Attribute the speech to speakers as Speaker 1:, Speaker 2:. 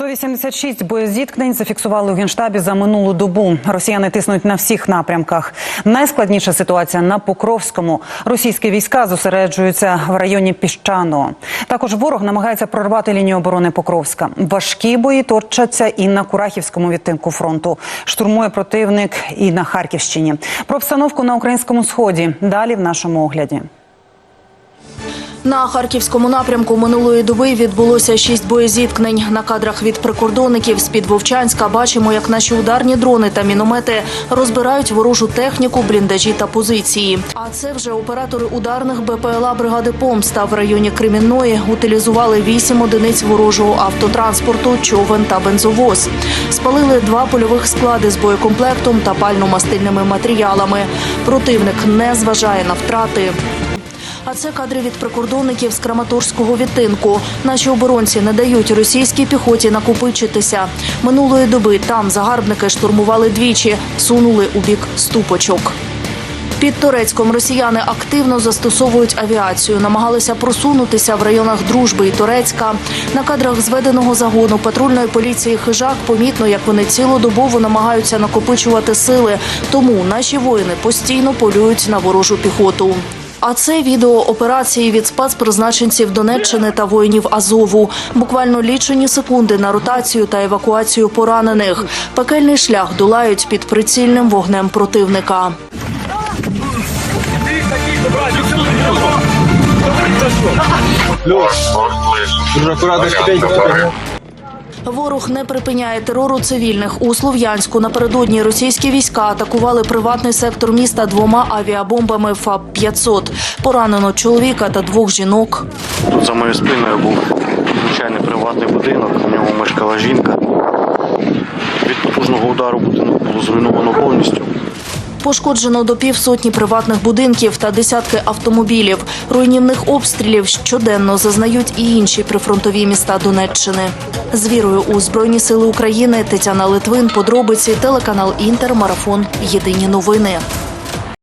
Speaker 1: 186 боєзіткнень зафіксували у генштабі за минулу добу. Росіяни тиснуть на всіх напрямках. Найскладніша ситуація на Покровському. Російські війська зосереджуються в районі Піщаного. Також ворог намагається прорвати лінію оборони Покровська. Важкі бої точаться і на Курахівському відтинку фронту. Штурмує противник і на Харківщині. Про обстановку на українському сході далі в нашому огляді.
Speaker 2: На харківському напрямку минулої доби відбулося шість боєзіткнень. На кадрах від прикордонників з під Вовчанська бачимо, як наші ударні дрони та міномети розбирають ворожу техніку, бліндажі та позиції. А це вже оператори ударних БПЛА бригади Помста в районі Кремінної утилізували вісім одиниць ворожого автотранспорту, човен та бензовоз. Спалили два польових склади з боєкомплектом та пально-мастильними матеріалами. Противник не зважає на втрати. А це кадри від прикордонників з Краматорського відтинку. Наші оборонці не дають російській піхоті накопичитися. Минулої доби там загарбники штурмували двічі, сунули у бік ступочок. Під Турецьком росіяни активно застосовують авіацію, намагалися просунутися в районах Дружби і Турецька. На кадрах зведеного загону патрульної поліції хижак помітно, як вони цілодобово намагаються накопичувати сили. Тому наші воїни постійно полюють на ворожу піхоту. А це відео операції від спецпризначенців Донеччини та воїнів Азову. Буквально лічені секунди на ротацію та евакуацію поранених. Пекельний шлях долають під прицільним вогнем противника.
Speaker 3: Дуже акуратно ступеньку ступеньку.
Speaker 2: Ворог не припиняє терору цивільних. У Слов'янську напередодні російські війська атакували приватний сектор міста двома авіабомбами ФАП 500 Поранено чоловіка та двох жінок.
Speaker 4: Тут за моєю спиною був звичайний приватний будинок, в ньому мешкала жінка. Від потужного удару будинок було зруйновано повністю.
Speaker 2: Пошкоджено до півсотні приватних будинків та десятки автомобілів. Руйнівних обстрілів щоденно зазнають і інші прифронтові міста Донеччини. З вірою у Збройні Сили України Тетяна Литвин, подробиці, телеканал Інтер, марафон. Єдині новини.